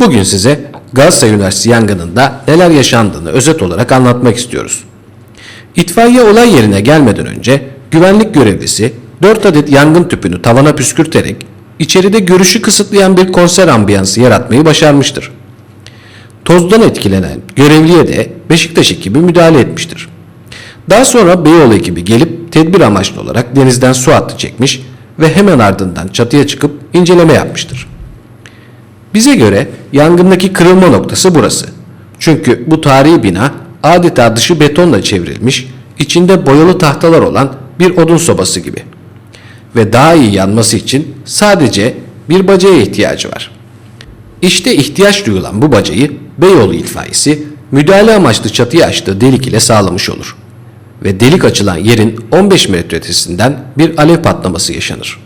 Bugün size Galatasaray Üniversitesi yangınında neler yaşandığını özet olarak anlatmak istiyoruz. İtfaiye olay yerine gelmeden önce güvenlik görevlisi 4 adet yangın tüpünü tavana püskürterek içeride görüşü kısıtlayan bir konser ambiyansı yaratmayı başarmıştır. Tozdan etkilenen görevliye de Beşiktaş ekibi müdahale etmiştir. Daha sonra Beyoğlu ekibi gelip tedbir amaçlı olarak denizden su hattı çekmiş ve hemen ardından çatıya çıkıp inceleme yapmıştır. Bize göre yangındaki kırılma noktası burası. Çünkü bu tarihi bina adeta dışı betonla çevrilmiş, içinde boyalı tahtalar olan bir odun sobası gibi. Ve daha iyi yanması için sadece bir bacaya ihtiyacı var. İşte ihtiyaç duyulan bu bacayı Beyoğlu itfaiyesi müdahale amaçlı çatıya açtığı delik ile sağlamış olur. Ve delik açılan yerin 15 metre ötesinden bir alev patlaması yaşanır.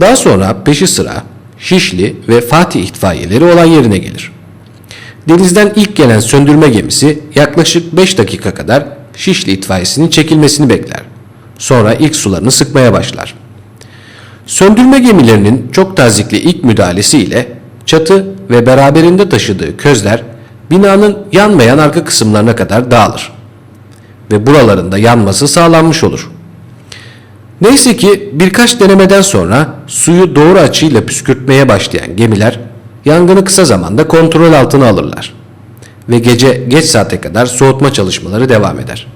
Daha sonra peşi sıra Şişli ve Fatih itfaiyeleri olay yerine gelir. Denizden ilk gelen söndürme gemisi yaklaşık 5 dakika kadar Şişli itfaiyesinin çekilmesini bekler. Sonra ilk sularını sıkmaya başlar. Söndürme gemilerinin çok tazikli ilk müdahalesiyle çatı ve beraberinde taşıdığı közler binanın yanmayan arka kısımlarına kadar dağılır. Ve buralarında yanması sağlanmış olur. Neyse ki birkaç denemeden sonra suyu doğru açıyla püskürtmeye başlayan gemiler yangını kısa zamanda kontrol altına alırlar. Ve gece geç saate kadar soğutma çalışmaları devam eder.